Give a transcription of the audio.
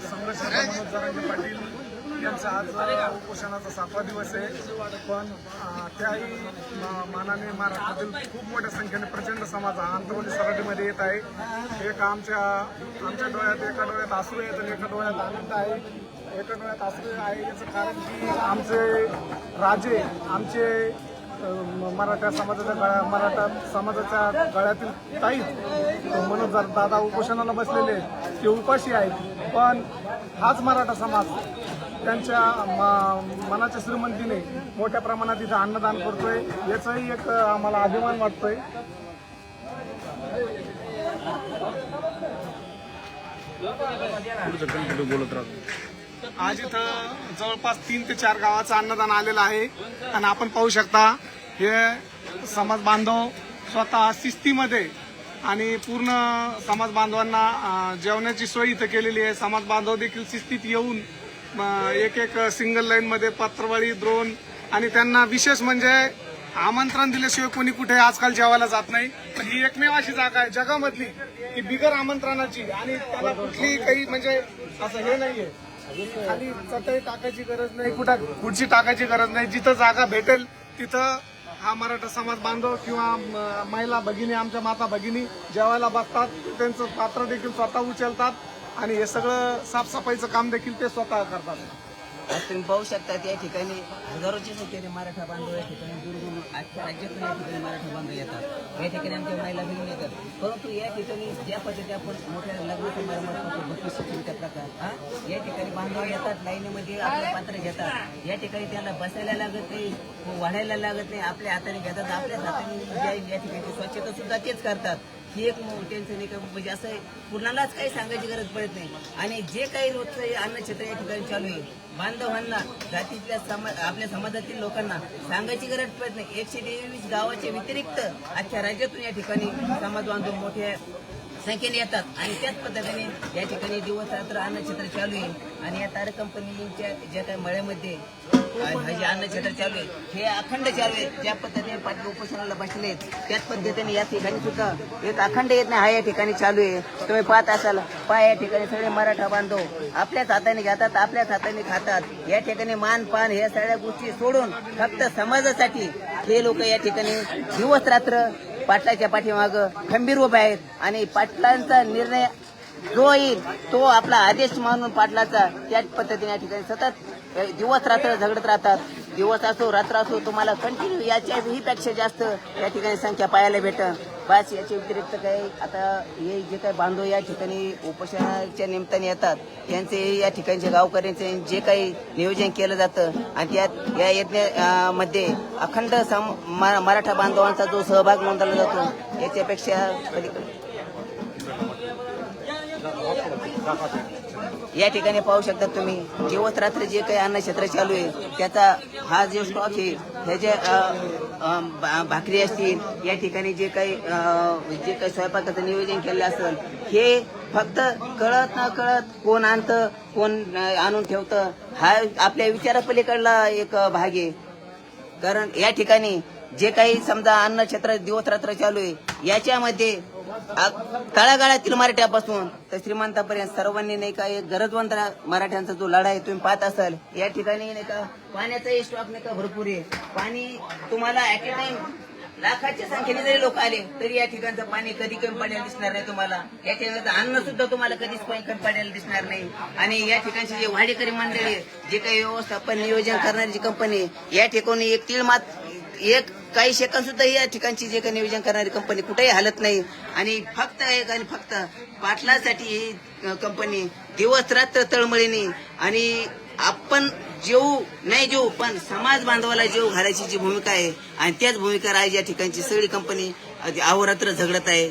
संघर्ष पाटील यांचा आज उपोषणाचा सातवा दिवस आहे पण त्याही मानाने महाराष्ट्रातील खूप मोठ्या संख्येने प्रचंड समाज आंतरवली सराटीमध्ये येत आहे एक आमच्या आमच्या डोळ्यात एका डोळ्यात आसू आहेत आणि एका डोळ्यात आनंद आहे. एका डोळ्यात आसू आहे याचं कारण की आमचे राजे आमचे मराठा समाजाच्या गळ्या मराठा समाजाच्या गळ्यातील ताई म्हणून जर दादा उपोषणाला बसलेले ते उपाशी आहेत. पण हाच मराठा समाज. त्यांच्या म- मनाच्या श्रीमंतीने मोठ्या प्रमाणात इथं अन्नदान करतोय. याचाही एक आम्हाला अभिमान वाटतोय. आज इथं जवळपास तीन ते चार गावाचं अन्नदान आलेलं आहे. आणि आपण पाहू शकता हे समाज बांधव स्वतः शिस्तीमध्ये आणि पूर्ण समाज बांधवांना जेवणाची सोय इथं केलेली आहे. समाज बांधव देखील शिस्तीत येऊन एक एक सिंगल लाईनमध्ये पत्रवळी द्रोण आणि त्यांना विशेष म्हणजे आमंत्रण दिल्याशिवाय कोणी कुठे आजकाल जेवायला जात नाही. पण ही एकमेव अशी जागा आहे. जगामधली की बिगर आमंत्रणाची आणि त्याला कुठली काही म्हणजे असं हे नाहीये. खाली चटई टाकायची गरज नाही कुठं खुर्ची टाकायची गरज नाही. जिथं जागा भेटेल तिथं हा मराठा समाज बांधव किंवा महिला भगिनी आमच्या माता भगिनी जेवायला बसतात त्यांचं पात्र देखील स्वतः उचलतात आणि हे सगळं साफसफाईचं काम देखील ते स्वतः करतात. आज तुम्ही पाहू शकता या ठिकाणी हजारोच्या संख्येने मराठा बांधव या ठिकाणी दुरून आजच्या राज्यातून या ठिकाणी मराठा बांधव येतात. या ठिकाणी आमच्या महिला भगिनी येतात. परंतु या ठिकाणी ज्या पद्धती आपण मोठ्या लग्न समारंभात प्रकार हा? या ठिकाणी बांधव येतात लाईनीमध्ये आपलं पात्र घेतात. या ठिकाणी त्यांना बसायला लागत नाही वाढायला लागत नाही आपल्या हाताने घेतात आपल्याच हाताने या ठिकाणी स्वच्छता सुद्धा तेच करतात. ही एक मो- त्यांचं का म्हणजे असं कुणालाच काही सांगायची गरज पडत नाही. आणि जे काही रोजचं अन्न अन्नक्षेत्र या ठिकाणी चालू आहे बांधवांना जातीतल्या समाज आपल्या समाजातील लोकांना सांगायची गरज पडत नाही. एकशे तेवीस गावाच्या व्यतिरिक्त अख्ख्या राज्यातून या ठिकाणी समाज बांधव मोठ्या संख्येने येतात. आणि त्याच पद्धतीने या ठिकाणी दिवस रात्र अन्नक्षेत्र चालू आहे. आणि या तारक कंपनीच्या ज्या काही मळ्यामध्ये जे अन्नक्षेत्र चालू आहे हे अखंड चालू आहे. ज्या पद्धतीने पाटील उपोषणाला बसले त्याच पद्धतीने या ठिकाणी सुद्धा एक अखंड येत नाही हा या ठिकाणी चालू आहे. तुम्ही पाहत असाल पहा या ठिकाणी सगळे मराठा बांधव आपल्याच हाताने घेतात आपल्याच हाताने खातात. या ठिकाणी मान पान ह्या सगळ्या गोष्टी सोडून फक्त समाजासाठी हे लोक या ठिकाणी दिवस रात्र पाटलाच्या पाठीमाग खंबीर उभे आहेत. आणि पाटलांचा निर्णय जो येईल तो आपला आदेश मानून पाटलाचा त्याच पद्धतीने या ठिकाणी सतत दिवस रात्र झगडत राहतात. दिवस असो रात्र असो तुम्हाला कंटिन्यू याच्याही पेक्षा जास्त या ठिकाणी संख्या पाहायला भेटत बस याच्या व्यतिरिक्त काही आता हे जे काही बांधव या ठिकाणी उपोषणाच्या निमित्ताने येतात त्यांचे या ठिकाणच्या गावकऱ्यांचे जे काही नियोजन केलं जातं आणि त्यात या यज्ञमध्ये अखंड सम मराठा बांधवांचा जो सहभाग नोंदवला जातो याच्यापेक्षा कधी या ठिकाणी पाहू शकता तुम्ही दिवस रात्र जे काही अन्न क्षेत्र चालू आहे त्याचा हा जो स्टॉक आहे ह्याचे जे भाकरी असतील या ठिकाणी जे काही जे काही स्वयंपाकाचं नियोजन केलेलं असेल हे फक्त कळत न कळत कोण आणतं कोण आणून ठेवतं हा आपल्या विचारापलीकडला एक भाग आहे. कारण या ठिकाणी जे काही समजा अन्न क्षेत्र दिवस रात्र चालू आहे याच्यामध्ये तळागाळातील मराठ्यापासून तर श्रीमंतापर्यंत सर्वांनी नाही का एक गरजवंत मराठ्यांचा जो लढा आहे तुम्ही पाहत असाल. या ठिकाणी नाही का पाण्याचाही स्टॉक नाही का भरपूर आहे. पाणी तुम्हाला ऍट ए टाइम लाखाच्या संख्येने जरी लोक आले तरी या ठिकाणचं पाणी कधी कमी पडायला दिसणार नाही तुम्हाला. या ठिकाणचं अन्न सुद्धा तुम्हाला कधीच कमी कमी पडायला दिसणार नाही. आणि या ठिकाणची जे वाडेकरी मंडळी आहे, जे काही व्यवस्थापन नियोजन करणारी जी कंपनी आहे, या ठिकाणी एक तीळ मात एक काही सेकंद सुद्धा या ठिकाणची जे काही नियोजन करणारी कंपनी कुठेही हलत नाही. आणि फक्त एक आणि फक्त पाटलासाठी ही कंपनी दिवस रात्र तळमळीने आणि आपण जेऊ नाही जेऊ पण समाज बांधवाला जेव घालायची जी भूमिका आहे आणि त्याच भूमिका राहायची या ठिकाणची सगळी कंपनी अहोरात्र झगडत आहे.